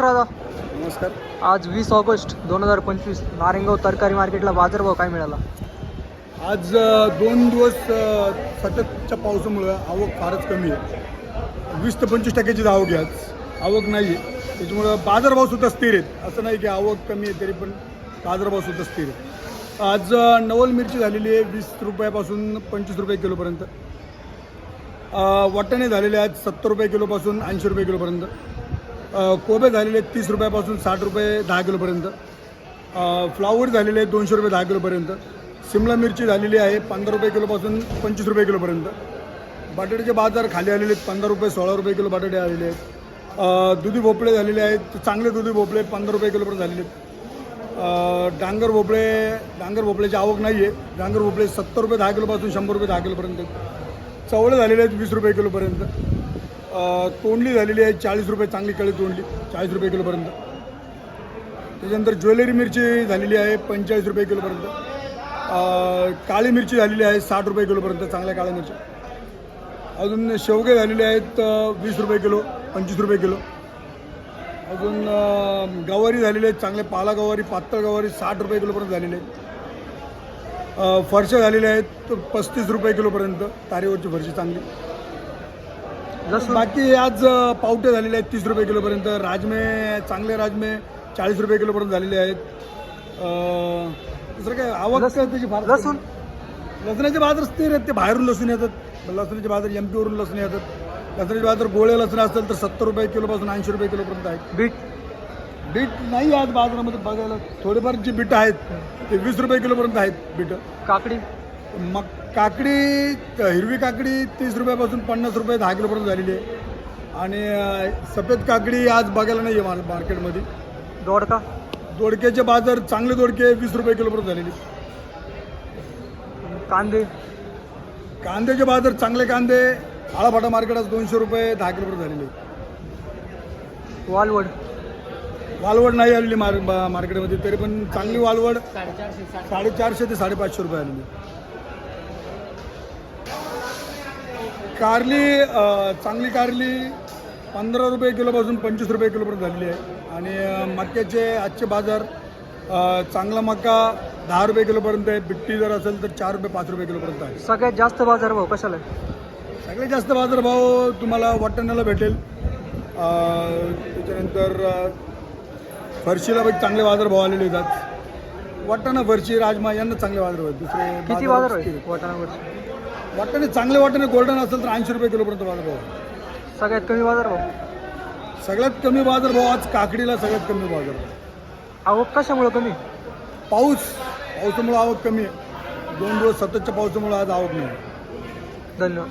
नमस्कार दादा. नमस्कार. आज वीस ऑगस्ट दोन हजार पंचवीस नारेंगाव तरकारी मार्केटला बाजारभाव काय मिळाला? आज दोन दिवस सततच्या पावसामुळं आवक फारच कमी आहे. वीस ते पंचवीस टक्क्याची आवक आहे आज. आवक नाही आहे त्याच्यामुळं बाजारभावसुद्धा स्थिर आहेत. असं नाही की आवक कमी आहे तरी पण बाजारभावसुद्धा स्थिर आहे आज नवल मिरची झालेली आहे वीस रुपयापासून पंचवीस रुपये किलोपर्यंत. वाटाणे झालेले आहेत सत्तर रुपये किलोपासून ऐंशी रुपये किलोपर्यंत. कोबे झालेले आहेत तीस रुपयापासून साठ रुपये दहा किलोपर्यंत. फ्लावर झालेले आहेत दोनशे रुपये दहा किलोपर्यंत. शिमला मिरची झालेली आहे पंधरा रुपये किलोपासून पंचवीस रुपये किलोपर्यंत. बटाट्याचे बाजार खाली आलेले आहेत पंधरा रुपये सोळा रुपये किलो बटाटे आलेले आहेत. दुधी भोपळे झालेले आहेत चांगले दुधी भोपळे पंधरा रुपये किलोपर्यंत झालेले आहेत. डांगर भोपळे डांगर भोपळ्याची आवक नाही आहे डांगर भोपळे सत्तर रुपये दहा किलोपासून शंभर रुपये दहा किलोपर्यंत. चवळे झालेले आहेत वीस रुपये किलोपर्यंत. तोंडली झालेली आहे. चाळीस रुपये चांगली कळी तोंडली. चाळीस रुपये किलोपर्यंत. त्याच्यानंतर ज्वेलरी मिरची झालेली आहे पंचेचाळीस रुपये किलोपर्यंत. काळी मिरची झालेली आहे साठ रुपये किलोपर्यंत चांगल्या काळ्या मिरच्या. अजून शेवगे झालेले आहेत वीस रुपये किलो पंचवीस रुपये किलो. अजून गवारी झालेले आहेत चांगले पाला गवारी पातळ गवारी साठ रुपये किलोपर्यंत झालेले आहेत. फरशा झालेल्या आहेत पस्तीस रुपये किलोपर्यंत तारेवरची फरशी चांगली. लसूण बाकी आज पावटे झालेले आहेत तीस रुपये किलोपर्यंत. राजमे चांगले राजमे चाळीस रुपये किलोपर्यंत झालेले आहेत. अ, दुसरं काय आवक लसूण- त्याची फार लसूण? लसणाचे बाजार स्थिर आहेत ते बाहेरून लसूण येतात. लसणाचे बाजार एम पीवरून लसूण येतात. लसणाचे बाजार गोळे लसूण असेल तर सत्तर रुपये किलोपासून ऐंशी रुपये किलोपर्यंत आहेत. बीट. बीट नाही आज बाजारामध्ये बघायला. थोडेफार जी बीट आहेत ते वीस रुपये किलोपर्यंत आहेत बीट. काकडी. मग काकडी हिरवी काकडी तीस रुपयापासून पन्नास रुपये दहा किलोपर्यंत झालेली आहे. आणि सफेद काकडी आज बघायला नाही आहे मार मार्केटमध्ये. दोडका? दोडक्याचे बाजार चांगले दोडके वीस रुपये किलोपर्यंत झालेले. कांदे? कांद्याचे बाजार चांगले कांदे आळाफाटा मार्केट आज दोनशे रुपये दहा किलोपर्यंत झालेले. वालवड? वालवड नाही आलेली मार मार्केटमध्ये तरी पण चांगली वालवड साडेचारशे ते साडेपाचशे रुपये आलेली. कारली चांगली कारली पंधरा रुपये किलोपासून पंचवीस रुपये किलोपर्यंत झालेली आहे. आणि मक्याचे आजचे बाजार चांगला मका दहा रुपये किलोपर्यंत आहे. बिट्टी जर असेल तर चार रुपये पाच रुपये किलोपर्यंत आहे. सगळ्यात जास्त बाजारभाव कशाला आहे? सगळ्यात जास्त बाजारभाव तुम्हाला वाटाण्याला भेटेल. त्याच्यानंतर फरशीला पण चांगले बाजारभाव आलेले आहेत. वाटाणा फरशी राजमा यांना चांगले बाजारभाव आहेत दुसरे किती बाजार बाजार आहे वाटाणावरचे. वाटाणे चांगले वाटाणे गोल्डन असेल तर ऐंशी रुपये किलोपर्यंत बाजारभाव आहे. सगळ्यात कमी बाजारभाव सगळ्यात कमी बाजारभाव आज काकडीला सगळ्यात कमी बाजारभाव आवक कशामुळे कमी? पाऊस. पावसामुळे आवक कमी. आहे दोन दिवस सततच्या पावसामुळे आज आवक नाही. धन्यवाद.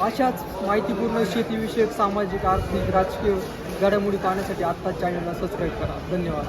अशाच माहितीपूर्ण शेतीविषयक सामाजिक आर्थिक राजकीय घडामोडी पाहण्यासाठी आत्ताच चॅनलला सबस्क्राईब करा. धन्यवाद.